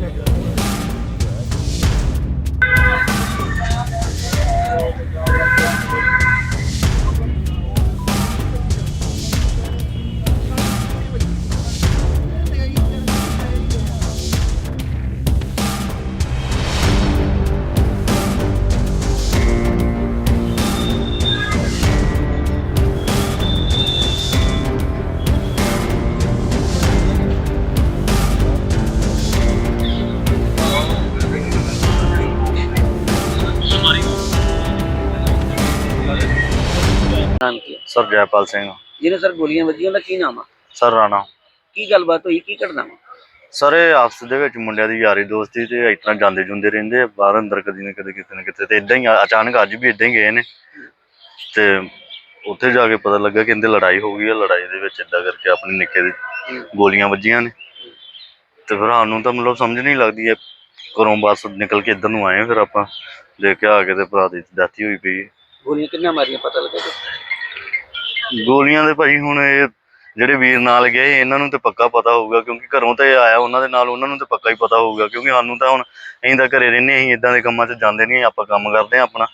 ਨਾਮ ਸਰ ਜੈਪਾਲ ਸਿੰਘ। ਜਿਹਨੇ ਸਰ ਗੋਲੀਆਂ ਵੱਜੀਆਂ ਉਹਦਾ ਕੀ ਨਾਮ ਆ? ਸਰ ਰਾਣਾ। ਕੀ ਗੱਲਬਾਤ ਹੋਈ? ਕੀ ਘਟਨਾ ਵਾ? ਸਰ ਇਹ ਆਪਸ ਦੇ ਵਿੱਚ ਮੁੰਡਿਆਂ ਦੀ ਯਾਰੀ ਦੋਸਤੀ ਤੇ ਇਸ ਤਰ੍ਹਾਂ ਜਾਂਦੇ ਜੁੰਦੇ ਰਹਿੰਦੇ ਆ ਬਾਹਰ ਅੰਦਰ ਕਦੀ ਨਾ ਕਦੇ ਕਿਤੇ ਨਾ ਕਿਤੇ ਤੇ ਇਦਾਂ ਹੀ ਆ- ਅਚਾਨਕ ਅੱਜ ਵੀ ਇਦਾਂ ਹੀ ਗਏ ਨੇ। ਤੇ ਉੱਥੇ ਜਾ ਕੇ ਪਤਾ ਲੱਗਾ ਕਿ ਇਹਦੇ ਲੜਾਈ ਹੋ ਗਈ ਹੈ ਲੜਾਈ ਦੇ ਵਿੱਚ ਇਦਾਂ ਕਰਕੇ ਆਪਣੇ ਨਿੱਕੇ ਦੇ ਗੋਲੀਆਂ ਵੱਜੀਆਂ ਨੇ। ਤੇ ਫਿਰ ਸਾਨੂੰ ਤਾਂ ਮਤਲਬ ਸਮਝ ਨਹੀਂ ਲੱਗਦੀ ਹੈ ਘਰੋਂ ਬਸ ਨਿਕਲ ਕੇ ਇੱਧਰ ਨੂੰ ਆਏ ਫਿਰ ਆਪਾਂ। ਦੇਖ ਕੇ ਆ ਕੇ ਤੇ ਭਰਾ ਦੀ ਡੈਥ ਹੋਈ ਪਈ ਹੈ। ਗੋਲੀਆਂ ਕਿੰਨਾ ਮਾਰੀਆਂ ਪਤਾ ਲੱਗਾ ਜੀ? ਗੋਲੀਆਂ ਦੇ ਭਾਈ ਹੁਣ ਇਹ ਜਿਹੜੇ ਵੀਰ ਨਾਲ ਗਏ ਇਹਨਾਂ ਨੂੰ ਤੇ ਪੱਕਾ ਪਤਾ ਹੋਊਗਾ ਕਿਉਂਕਿ ਘਰੋਂ ਤੇ ਆਇਆ ਉਹਨਾਂ ਦੇ ਨਾਲ ਉਹਨਾਂ ਨੂੰ ਤੇ ਪੱਕਾ ਹੀ ਪਤਾ ਹੋਊਗਾ ਕਿਉਂਕਿ ਸਾਨੂੰ ਤਾਂ ਹੁਣ ਅਸੀਂ ਤਾਂ ਘਰੇ ਰਹਿੰਦੇ ਅਸੀਂ ਇਦਾਂ ਦੇ ਕੰਮਾਂ 'ਚ ਜਾਂਦੇ ਨਹੀਂ ਆਪਾਂ ਕੰਮ ਕਰਦੇ ਹਾਂ ਆਪਣਾ।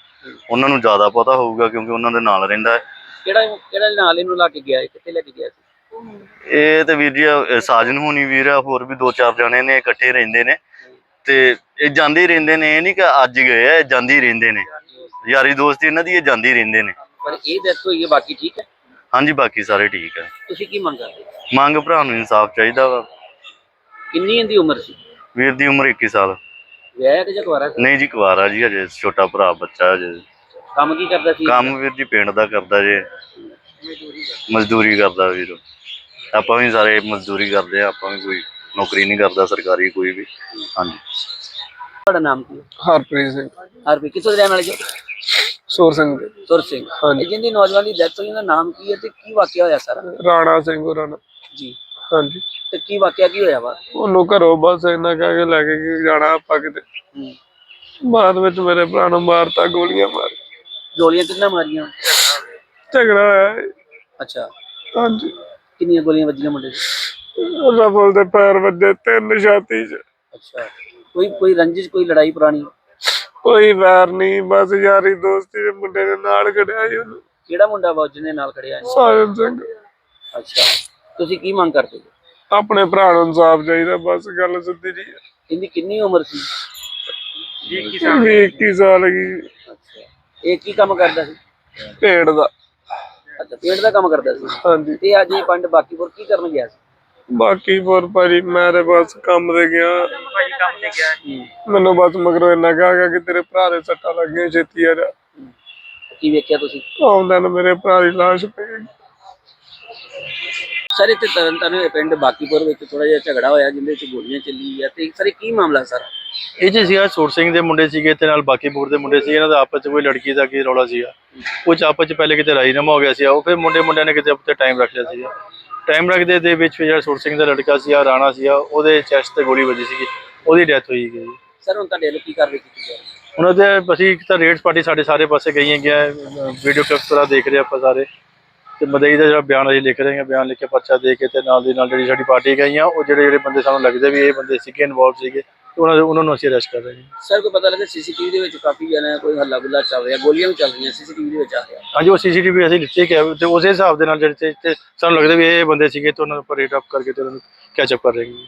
ਉਹਨਾਂ ਨੂੰ ਜ਼ਿਆਦਾ ਪਤਾ ਹੋਊਗਾ ਕਿਉਂਕਿ ਉਹਨਾਂ ਦੇ ਨਾਲ ਰਹਿੰਦਾ ਹੈ। ਕਿਹੜਾ ਕਿਹੜਾ ਨਾਲ ਇਹਨੂੰ ਲਾ ਕੇ ਗਿਆ ਇਹ? ਕਿੱਥੇ ਲੈ ਕੇ ਗਿਆ ਸੀ? ਇਹ ਤੇ ਵੀਰ ਜੀ ਇਹ ਸਾਜਨ ਹੋਣੀ ਵੀਰ ਆ ਹੋਰ ਵੀ ਦੋ ਚਾਰ ਜਣੇ ਨੇ ਇਕੱਠੇ ਰਹਿੰਦੇ ਨੇ। ਤੇ ਇਹ ਜਾਂਦੇ ਹੀ ਰਹਿੰਦੇ ਨੇ ਇਹ ਨਹੀਂ ਕਿ ਅੱਜ ਗਏ ਆ ਇਹ ਜਾਂਦੇ ਹੀ ਰਹਿੰਦੇ ਨੇ। ਯਾਰੀ ਦੋਸਤੀ ਇਹਨਾਂ ਦੀ ਇਹ ਜਾਂਦੇ ਹੀ ਰਹਿੰਦੇ ਨੇ। ਪਰ ਇਹ ਡੈਥ ਹੋਈ ਹੈ ਬਾਕੀ ਠੀਕ ਹੈ? ਹਾਂਜੀ ਬਾਕੀ ਸਾਰੇ ਠੀਕ ਆ। ਤੁਸੀਂ ਕੀ ਮੰਗ ਕਰਦੇ? ਮੰਗ ਭਰਾ ਨੂੰ ਇਨਸਾਫ ਚਾਹੀਦਾ ਵਾ। ਕਿੰਨੀ ਇਹਦੀ ਉਮਰ ਸੀ? ਵੀਰ ਦੀ ਉਮਰ 21 ਸਾਲ। ਵਿਆਹ ਕਿ ਜਗਵਾਰਾ ਨਹੀਂ ਜੀ ਕੁਵਾਰਾ ਜੀ ਹਜੇ ਛੋਟਾ ਭਰਾ ਬੱਚਾ ਹਜੇ। ਕੰਮ ਕੀ ਕਰਦਾ ਸੀ? ਕੰਮ ਵੀਰ ਜੀ ਪਿੰਡ ਦਾ ਕਰਦਾ ਜੇ। ਮਜ਼ਦੂਰੀ ਕਰਦਾ ਵੀਰ। ਆਪਾਂ ਵੀ ਸਾਰੇ ਮਜ਼ਦੂਰੀ ਕਰਦੇ ਆ ਆਪਾਂ ਵੀ ਕੋਈ ਨੌਕਰੀ ਨਹੀਂ ਕਰਦਾ ਸਰਕਾਰੀ ਕੋਈ ਵੀ। ਹਾਂਜੀ। ਤੁਹਾਡਾ ਨਾਮ ਕੀ ਹੈ? ਹਰਪ੍ਰੀਤ ਸਿੰਘ। ਆਰਪੀ ਕਿੱਥੋਂ ਦੇ ਰਹਿਣ ਵਾਲੇ ਜੋ? ਸੋਰ ਸਿੰਘ ਦੇ। ਸੁਰ ਸਿੰਘ। ਹਾਂਜੀ। ਇਹ ਜਿੰਦੀ ਨੌਜਵਾਨ ਦੀ ਡੈਥ ਹੋਈ ਉਹਦਾ ਨਾਮ ਕੀ ਹੈ ਤੇ ਕੀ ਵਾਕਿਆ ਹੋਇਆ ਸਾਰਾ? ਰਾਣਾ ਸਿੰਘ ਹੋਰਾਂ ਨਾਲ ਜੀ। ਹਾਂਜੀ। ਤੇ ਕੀ ਵਾਕਿਆ ਕੀ ਹੋਇਆ ਵਾ? ਉਹਨੂੰ ਘਰੋਂ ਬਸ ਇੰਨਾ ਕਹਿ ਕੇ ਲੈ ਕੇ ਕਿ ਜਾਣਾ ਆਪਾਂ ਕਿਤੇ। ਹੂੰ। ਬਾਅਦ ਵਿੱਚ ਮੇਰੇ ਭਰਾ ਨੂੰ ਮਾਰਤਾ ਗੋਲੀਆਂ ਮਾਰ ਕੇ। ਗੋਲੀਆਂ ਕਿੰਨਾ ਮਾਰੀਆਂ? ਝਗੜਾ ਹੋਇਆ ਹੈ। ਅੱਛਾ। ਹਾਂਜੀ। ਕਿੰਨੀਆਂ ਗੋਲੀਆਂ ਵੱਜੀਆਂ ਮੁੰਡੇ ਦੇ ਉਹਦਾ ਬੋਲ ਦੇ ਪੈਰ ਵੱਜੇ ਤਿੰਨ ਛਾਤੀ 'ਚ। ਅੱਛਾ। ਕੋਈ ਕੋਈ ਰੰਜਿਸ਼ ਕੋਈ ਲੜਾਈ ਪੁਰਾਣੀ? ਕੋਈ ਵੈਰ ਨਹੀਂ ਬਸ ਯਾਰੀ ਦੋਸਤੀ ਦੇ ਮੁੰਡੇ ਦੇ ਨਾਲ ਖੜਿਆ ਸੀ ਉਹਨੂੰ। ਕਿਹੜਾ ਮੁੰਡਾ ਵਾ ਜਿਹਨੇ ਨਾਲ ਖੜਿਆ ਹੈ? ਸਾਜਨ ਸਿੰਘ। ਅੱਛਾ ਤੁਸੀਂ ਕੀ ਮੰਗ ਕਰਦੇ ਹੋ ਆਪਣੇ ਭਰਾ ਨੂੰ ਇਨਸਾਫ ਚਾਹੀਦਾ ਬਸ ਗੱਲ ਸਿੱਧੀ ਜੀ। ਇਹਦੀ ਕਿੰਨੀ ਉਮਰ ਸੀ? ਵੀ 21 ਸਾਲ ਗਈ ਅੱਛਾ ਇਹ ਕੀ ਕੰਮ ਕਰਦਾ ਸੀ? ਭੇਡ ਦਾ। ਅੱਛਾ ਪੇਂਟ ਦਾ ਕੰਮ ਕਰਦਾ ਸੀ? ਹਾਂਜੀ। ਤੇ ਅੱਜ ਇਹ ਪੰਡ ਬਾਕੀਪੁਰ ਕੀ ਕਰਨ ਗਿਆ ਸੀ? ਬਾਕੀ ਹੋਰ ਭਾਜੀ ਮੈਂ ਤੇ ਬਸ ਕੰਮ ਤੇ ਗਿਆ। ਮੈਨੂੰ ਬਸ ਮਗਰੋਂ ਇੰਨਾ ਕਿਹਾ ਗਿਆ ਕਿ ਤੇਰੇ ਭਰਾ ਦੇ ਸੱਟਾਂ ਲੱਗੀਆਂ ਛੇਤੀ ਆ ਜਾ। ਕੀ ਵੇਖਿਆ ਤੁਸੀਂ? ਆਉਂਦਾ ਨਾ ਮੇਰੇ ਭਰਾ ਦੀ ਲਾਸ਼ ਪਈ ਸਰ ਇੱਥੇ ਤਰਨ ਤਾਰਨ ਦੇ ਪਿੰਡ ਬਾਕੀਪੁਰ ਵਿੱਚ ਥੋੜਾ ਜਿਹਾ ਝਗੜਾ ਹੋਇਆ ਜਿੰਦੇ ਵਿੱਚ ਗੋਲੀਆਂ ਚੱਲੀ ਆ ਤੇ ਸਰ ਇਹ ਕੀ ਮਾਮਲਾ ਸਰ? ਇਹ ਜੀ ਸੀਗਾ ਸੂਰ ਸਿੰਘ ਦੇ ਮੁੰਡੇ ਸੀਗੇ ਤੇ ਨਾਲ ਬਾਕੀ ਬੂਰ ਦੇ ਮੁੰਡੇ ਸੀ ਇਹਨਾਂ ਦਾ ਆਪਸ ਚ ਕੋਈ ਲੜਕੀ ਦਾ ਕੀ ਰੌਲਾ ਸੀਗਾ। ਉਹ ਆਪਸ ਚ ਪਹਿਲੇ ਕਿਤੇ ਰਾਜੀਨਾਮਾ ਹੋ ਗਿਆ ਸੀ ਉਹ ਫਿਰ ਮੁੰਡੇ ਮੁੰਡਿਆਂ ਨੇ ਕਿਤੇ ਉੱਤੇ ਟਾਈਮ ਰੱਖ ਲਿਆ ਸੀਗਾ। ਟਾਈਮ ਰੱਖਦੇ ਦੇ ਵਿੱਚ ਜਿਹੜਾ ਸੂਰ ਸਿੰਘ ਦਾ ਲੜਕਾ ਸੀ ਆ ਰਾਣਾ ਸੀਗਾ ਉਹਦੇ ਚੈਸਟ ਤੇ ਗੋਲੀ ਵੱਜੀ ਸੀਗੀ। ਉਹਦੀ ਡੈਥ ਹੋਈ ਗਈ ਸਰ ਹੁਣ ਤੁਹਾਡੇ ਵੱਲੋਂ ਕੀ ਕਾਰਵਾਈ ਕੀਤੀ ਜਾ ਰਹੀ ਹੈ? ਉਹਨਾਂ ਦੇ ਅਸੀਂ ਇੱਕ ਤਾਂ ਰੇਡਸ ਪਾਰਟੀ ਸਾਡੇ ਸਾਰੇ ਪਾਸੇ ਗਈਆਂ ਗਿਆ ਵੀਡੀਓ ਕਲਿੱਪ ਪੂਰਾ ਦੇਖ ਰਹੇ ਆਪਾਂ ਸਾਰੇ। ਤੇ ਮਦਈ ਦਾ ਜਿਹੜਾ ਬਿਆਨ ਅਸੀਂ ਲਿਖ ਰਹੇ ਹਾਂ ਬਿਆਨ ਲਿਖ ਕੇ ਪਰਚਾ ਦੇ ਕੇ ਤੇ ਨਾਲ ਦੀ ਨਾਲ ਜਿਹੜੀ ਸਾਡੀ ਪਾਰਟੀ ਗਈਆਂ ਉਹ ਜਿਹੜੇ ਜਿਹੜੇ ਬੰਦੇ ਸਾਨੂੰ ਲੱਗਦੇ ਵੀ ਇਹ ਬੰਦੇ ਸੀਗੇ ਇਨਵੋਲਵ ਸੀਗੇ ਉਹਨਾਂ ਦੇ ਉਹਨਾਂ ਨੂੰ ਅਸੀਂ ਅਰੈਸਟ ਕਰ ਰਹੇ ਹਾਂ ਸਰ ਕੋਈ ਪਤਾ ਲੱਗਾ ਸੀਸੀਟੀਵੀ ਦੇ ਵਿੱਚ ਕਾਫੀ ਜਣਾ ਕੋਈ ਹੱਲਾ ਗੁੱਲਾ ਚੱਲ ਰਿਹਾ ਗੋਲੀਆਂ ਵੀ ਚੱਲ ਰਹੀਆਂ ਸੀਸੀਟੀਵੀ ਦੇ ਵਿੱਚ ਆ ਰਿਹਾ। ਹਾਂਜੀ ਉਹ ਸੀਸੀਟੀਵੀ ਅਸੀਂ ਲਿੱਤੇ ਕਿ ਤੇ ਉਸੇ ਹਿਸਾਬ ਦੇ ਨਾਲ ਜਿਹੜੇ ਤੇ- ਤੇ ਸਾਨੂੰ ਲੱਗਦਾ ਵੀ ਇਹ ਬੰਦੇ ਸੀਗੇ ਤੇ ਉਹਨਾਂ ਨੂੰ ਰੇਟ ਅਪ ਕਰਕੇ ਤੇ ਉਹਨਾਂ ਨੂੰ ਕੈਚ ਅਪ ਕਰ ਰਹੇ ਹਾਂ